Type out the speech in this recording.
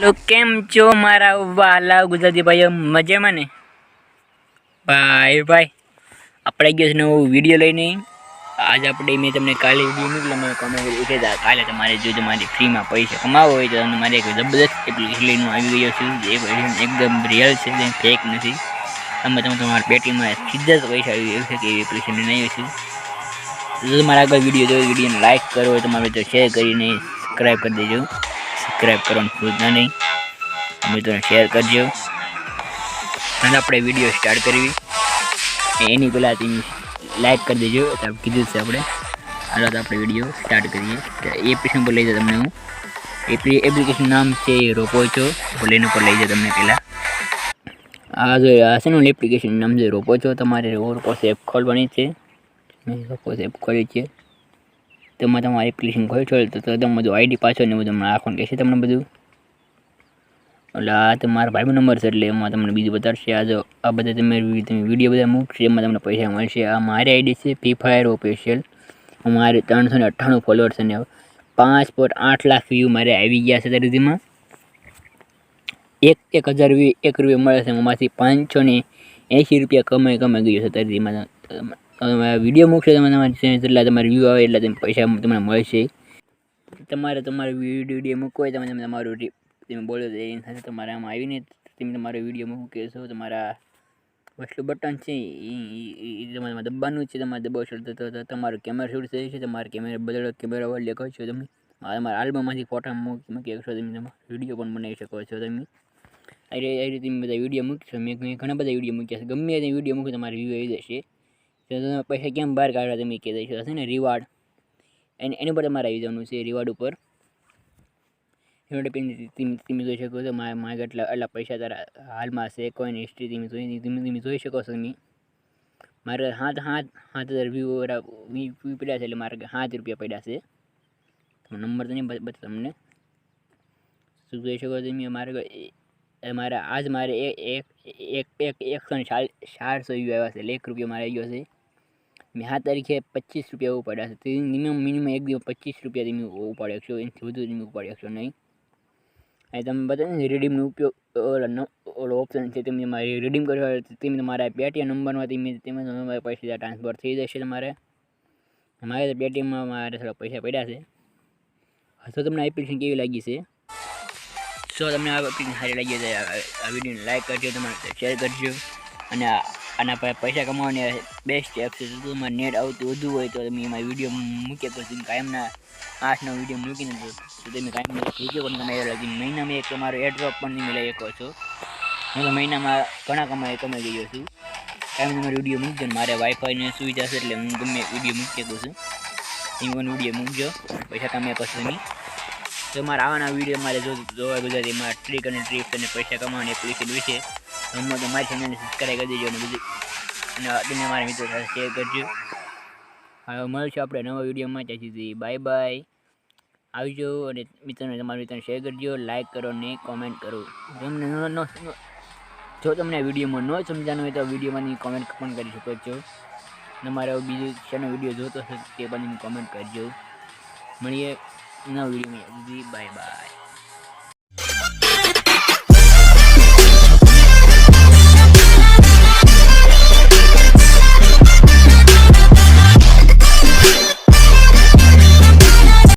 લો, કેમ છો મારા વાલા ગુજરાતી ભાઈઓ? મજામાં ને? ભાઈ ભાઈ, આપણે ગયો છે નવો વીડિયો લઈને. આજ આપણે મેં તમને કાલે વીડિયો મોકલા મેં કોમેન્ટ કરી હતા કાલે તમારે જો તમારે ફ્રીમાં પૈસા કમાવો હોય તો તમારે એક જબરદસ્ત એપ્લિકેશન આવી ગયો છે. application એકદમ રિયલ છે જે ફેક નથી. તમે તમે તમારા પેટીમાં સીધા જ પૈસા આવી ગયો છે કે એવી એપ્લિકેશન નહીં છું. જો તમારા આગળ વીડિયો જોયો વિડીયોને લાઇક કરો, તમારે તો શેર કરીને સબસ્ક્રાઈબ કરી દેજો. સબસ્ક્રાઈબ કરવાનું ભૂલતા નહીં. મિત્રોને શેર કરજો. અને આપણે વીડિયો સ્ટાર્ટ કરવી. એની પહેલાં તમે લાઈક કરી દેજો. તો કીધું છે આપણે. હાલો તો આપણે વીડિયો સ્ટાર્ટ કરીએ. એપ્લિકેશન પર લઈ જાઉં તમને હું. એપ્લિ એપ્લિકેશન નામ છે રોપો છો. પ્લેન ઉપર લઈ જાઉં તમને પહેલાં. આ જો આ છે એપ્લિકેશન નામ છે રોપો છો. તમારે રોપો એપ ખોલવાની છે. રોપો એપ ખોલી છે. તેમાં તમારે એપ્લિકેશન ખોલશો તો તો તમે બધું આઈડી પાછળ ને બધું તમને આખું કહેશે તમને બધું. એટલે આ તમારા ભાઈનો નંબર છે, એટલે એમાં તમને બીજું બતાવશે આ જો, આ બધા તમે તમે વીડિયો બધા મૂકશે, એમાં તમને પૈસા મળશે. આ મારી આઈડી છે ફ્રી ફાયર ઓફિશિયલ મારે ત્રણસો ને અઠ્ઠાણું ફોલોઅર્સ અને પાંચ પોઈન્ટ આઠ લાખ વ્યૂ મારે આવી ગયા છે ત્યારે સુધીમાં. એક એક હજાર વ્યૂ એક રૂપિયા મળે છે, એમાંથી પાંચસો ને એંશી રૂપિયા કમાઈ કમાઈ ગયો છે ત્યારે સુધીમાં. વીડિયો મૂકશો તમે તમારી એટલે તમારે વ્યૂ આવે, એટલા તમે પૈસા તમને મળશે. તમારે તમારો વીડિયો મૂકવો હોય, તમે તમે તમારું તમે બોલો એની સાથે તમારે આમાં આવીને તમે તમારો વીડિયો મૂકી છો તમારા વસ્તુ બટન છે એ તમારે દબાવવાનું છે, તમારે દબાવશો તો તમારો કેમેરા શૂટ થઈ છે તમારે કેમેરા બદલો કેમેરા વાળ લેખો છો તમે તમારા આલ્બમમાંથી ફોટા મૂકી શકશો તમે તમારો વીડિયો પણ બનાવી શકો છો તમે. આ રીતે બધા વીડિયો મૂકશો. મેં ઘણા બધા વીડિયો મૂક્યા છે. ગમે તે વીડિયો મૂકી, તમારે વ્યૂ આવી જશે. તો તમે પૈસા કેમ બહાર કાઢવા તમે કહી દઈશું હશે ને રિવાર્ડ એને એની પર તમારે આવી જવાનું છે રિવાર્ડ ઉપર એના તમે જોઈ શકો છો મારા મારા એટલા એટલા પૈસા તારા હાલમાં છે કોઈની હિસ્ટ્રી તમે જોઈ તમે તમે જોઈ શકો છો તમે મારે હાથ હાથ હાથ હજાર વ્યૂ પડ્યા છે એટલે મારે સાત રૂપિયા પડ્યા છે નંબર તો નહીં બત- તમને શું જોઈ શકો છો તમે મારે મારા આજ મારે એક એક એક એક એકસો ચારસો વ્યૂ આવ્યા છે એટલે એક રૂપિયા મારે આવી ગયો છે મેં આ તારીખે પચીસ રૂપિયા ઉપાડ્યા છે. તો મિનિમમ મિનિમમ એક દિવસ પચીસ રૂપિયા તમે ઉપાડી શકશો એનાથી વધુ તમે ઉપાડી શકશો નહીં. અને તમે બતાવે રીડીમનો ઉપયોગ, ઓલો ઓપ્શન છે તમે તમારે રીડીમ કરવા તમે તમારા પેટીએમ નંબરમાં તમે તમે તમારા પૈસા ટ્રાન્સફર થઈ જશે તમારે. મારે તો પેટીએમમાં મારે થોડા પૈસા પડ્યા છે. તો તમને એપ્લિકેશન કેવી લાગી છે? જો તમને આ એપ્લિકેશન સારી લાગી છે આ વિડીયોને લાઈક કરજો, તમારે શેર કરજો. અને પર પૈસા કમાવાની બેસ્ટ એપ છે. તમારે નેટ આવતું વધુ હોય તો તમે એમાં વીડિયો મૂકીએ તો તમે કાયમના આઠ વીડિયો મૂકીને તો તમે કાયમ વીડિયો પણ તમે લાગી મહિનામાં એક તમારો એડ્રોપ પણ તમે લઈ શકો છો. હું તો મહિનામાં ઘણા કમાઈ કમાઈ ગયો છું. કાયમ તમારે વીડિયો મૂકજો ને મારે વાઈફાઈની સુવિધા છે એટલે હું ગમે વીડિયો મૂકી શકું છું. તમે પણ વીડિયો મૂકજો. પૈસા કમાયા પછી નહીં. તો મારા આવાના વીડિયો મારે જોવા ગુજરાતીમાં ટ્રીક અને ટ્રીપ્સ અને પૈસા કમાવાની એપ્લિકેશન વિશે હમણાં તો મારી ચેનલને સબસ્ક્રાઈબ કરી દેજો અને બધું. અને તમે મારા મિત્રો સાથે શેર કરજો. હવે મળશું આપણે નવા વિડીયોમાં ત્યાં સુધી બાય બાય આવજો અને મિત્રોને તમારા મિત્રોને શેર કરજો લાઇક કરો ને કોમેન્ટ કરો. તમને જો તમને વિડીયોમાં ન સમજાનું હોય તો વિડીયોમાં કોમેન્ટ પણ કરી શકો છો. તમારે બીજું શેનો વીડિયો જોતો હશે તે પણ કોમેન્ટ કરજો. મળીએ નવા વિડીયોમાં બાય બાય